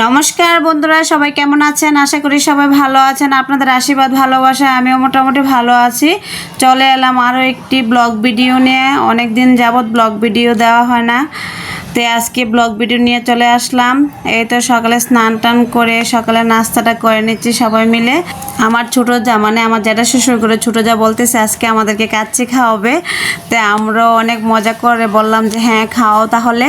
নমস্কার বন্ধুরা, সবাই কেমন আছেন? আশা করি সবাই ভালো আছেন। আপনাদের আশীর্বাদ ভালোবাসা আমিও মোটামুটি ভালো আছি। চলে এলাম আরও একটি ব্লগ ভিডিও নিয়ে। অনেক দিন যাবৎ ব্লগ ভিডিও দেওয়া হয় না। তো আজকে ব্লগ ভিডিও নিয়ে চলে আসলাম। এই তো সকালে স্নান টান করে সকালে নাস্তাটা করে নিচ্ছি সবাই মিলে। আমার ছোটো যা মানে আমার জ্যাঠা শ্বশুর করে ছোটো যা বলতেছে, আজকে আমাদেরকে কাচ্চি খাওয়াবে। তো আমরাও অনেক মজা করে বললাম যে হ্যাঁ খাও তাহলে।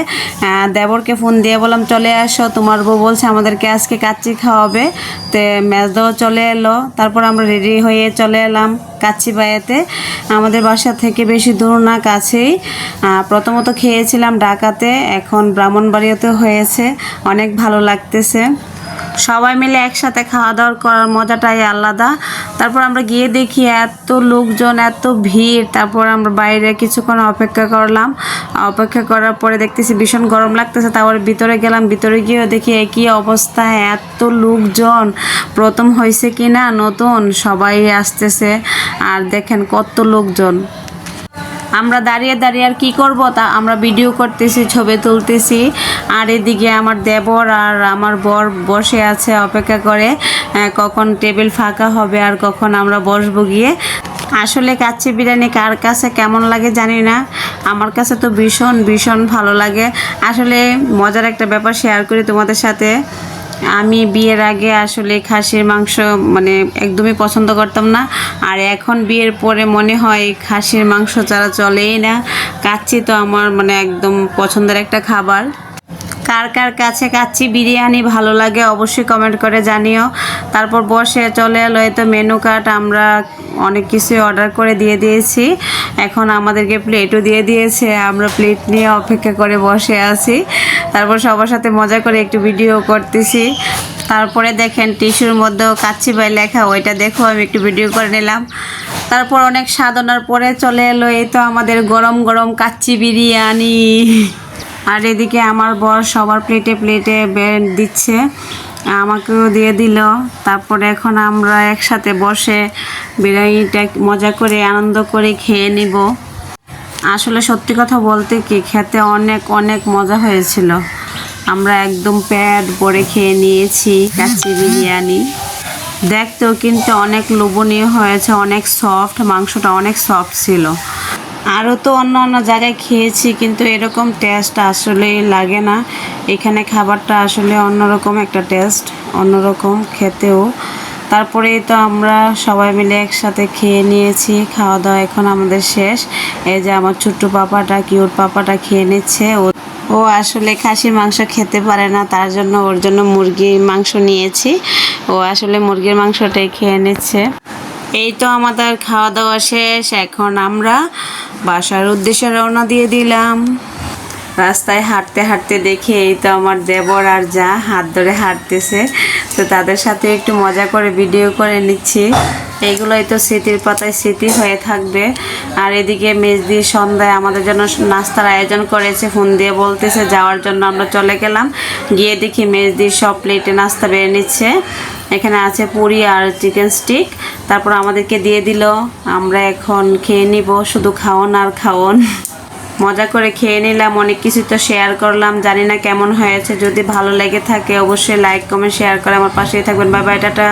দেবরকে ফোন দিয়ে বললাম, চলে আসো, তোমার বউ বলছে আমাদেরকে আজকে কাচ্চি খাওয়াবে। তো মেজদাও চলে এলো, তারপর আমরা রেডি হয়ে চলে এলাম। কাচ্চি বায়াতে আমাদের বাসা থেকে বেশি দূর না, কাছেই। প্রথমত খেয়েছিলাম ঢাকাতে, এখন ব্রাহ্মণবাড়িয়াতে হয়েছে। অনেক ভালো লাগতেছে। সবাই মিলে একসাথে খাওয়া দাওয়া করার মজাটাই আলাদা। তারপর আমরা গিয়ে দেখি এত লোকজন, এত ভিড়। তারপর আমরা বাইরে কিছুক্ষণ অপেক্ষা করলাম। অপেক্ষা করার পরে দেখতেছি ভীষণ গরম লাগতেছে। তারপর ভিতরে গেলাম, ভিতরে গিয়েও দেখি একই অবস্থা, এত লোকজন। প্রথম হয়েছে কি না নতুন, সবাই আসতেছে। আর দেখেন কত লোকজন। আমরা দাঁড়িয়ে দাঁড়িয়ে আর কি করব? তা আমরা ভিডিও করতেছি, ছবি তুলতেছি। আর এদিকে আমার দেবর আর আমার বর বসে আছে অপেক্ষা করে কখন টেবিল ফাঁকা হবে আর কখন আমরা বসবো গিয়ে। আসলে কাচ্চি বিরিয়ানি কার কাছে কেমন লাগে জানি না। আমার কাছে তো ভীষণ ভীষণ ভালো লাগে। আসলে মজার একটা ব্যাপার শেয়ার করি তোমাদের সাথে। আমি বিয়ের আগে আসলে খাসির মাংস মানে একদমই পছন্দ করতাম না। আর এখন বিয়ের পরে মনে হয় খাসির মাংস ছাড়া চলেই না। কাচ্ছি তো আমার মানে একদম পছন্দের একটা খাবার। কার কার কাছে কাচ্চি বিরিয়ানি ভালো লাগে অবশ্যই কমেন্ট করে জানিও। তারপর বসে চলে এলো তো মেনু কার্ড আমরা অনেক কিছুই অর্ডার করে দিয়ে দিয়েছি। এখন আমাদেরকে প্লেটও দিয়ে দিয়েছে, আমরা প্লেট নিয়ে অপেক্ষা করে বসে আছি। তারপর সবার সাথে মজা করে একটু ভিডিও করতেছি। তারপরে দেখেন টিস্যুর মধ্যেও কাচ্চি বাই লেখা, ওইটা দেখো, আমি একটু ভিডিও করে নিলাম। তারপর অনেক সাধনার পরে চলে এলো, এই তো আমাদের গরম গরম কাচ্চি বিরিয়ানি। আর এদিকে আমার বর সবার প্লেটে প্লেটে বেড দিচ্ছে, আমাকেও দিয়ে দিল। তারপরে এখন আমরা একসাথে বসে বিরিয়ানিটা মজা করে, আনন্দ করে খেয়ে নিব। আসলে সত্যি কথা বলতে কি, খেতে অনেক অনেক মজা হয়েছিল। আমরা একদম প্যাট ভরে খেয়ে নিয়েছি কাচ্চি বিরিয়ানি। দেখতেও কিন্তু অনেক লোভনীয় হয়েছে, অনেক সফট মাংসটা অনেক সফট ছিল। আরও তো অন্য অন্য জায়গায় খেয়েছি, কিন্তু এরকম টেস্ট আসলে লাগে না। এখানে খাবারটা আসলে অন্যরকম একটা টেস্ট অন্যরকম খেতেও। তারপরে তো আমরা সবাই মিলে একসাথে খেয়ে নিয়েছি, খাওয়া দাওয়া এখন আমাদের শেষ। এই যে আমার ছোট্ট পাপাটা কিউট পাপাটা খেয়ে নিচ্ছে। ও ও আসলে খাসির মাংস খেতে পারে না, তার জন্য ওর জন্য মুরগির মাংস নিয়েছি। ও আসলে মুরগির মাংসটাই খেয়ে নিচ্ছে। এই তো আমাদের খাওয়া দাওয়া শেষ। এখন আমরা বাসার উদ্দেশ্যে রওনা দিয়ে দিলাম। রাস্তায় হাঁটতে হাঁটতে দেখে এই তো আমার দেবর আর যা হাত ধরে হাঁটতেছে। তো তাদের সাথে একটু মজা করে ভিডিও করে নিচ্ছি। এইগুলোই তো স্মৃতির পাতায় স্মৃতি হয়ে থাকবে। আর এদিকে মেজদি সন্ধ্যায় আমাদের জন্য নাস্তার আয়োজন করেছে। ফোন দিয়ে বলতেছে যাওয়ার জন্য আমরা চলে গেলাম। গিয়ে দেখি মেজদির সব প্লেটে নাস্তা বেড়ে নিচ্ছে। এখানে আছে পুরি আর চিকেন স্টিক। তারপর আমাদেরকে দিয়ে দিল। আমরা এখন খেয়ে নিব। শুধু খাওন আর খাওন। মজা করে খেয়ে নিলাম, অনেক কিছু তো শেয়ার করলাম, জানি না কেমন হয়েছে, যদি ভালো লেগে থাকে অবশ্যই লাইক কমেন্ট শেয়ার করে আমার পাশেই থাকবেন। বাবা টাটা।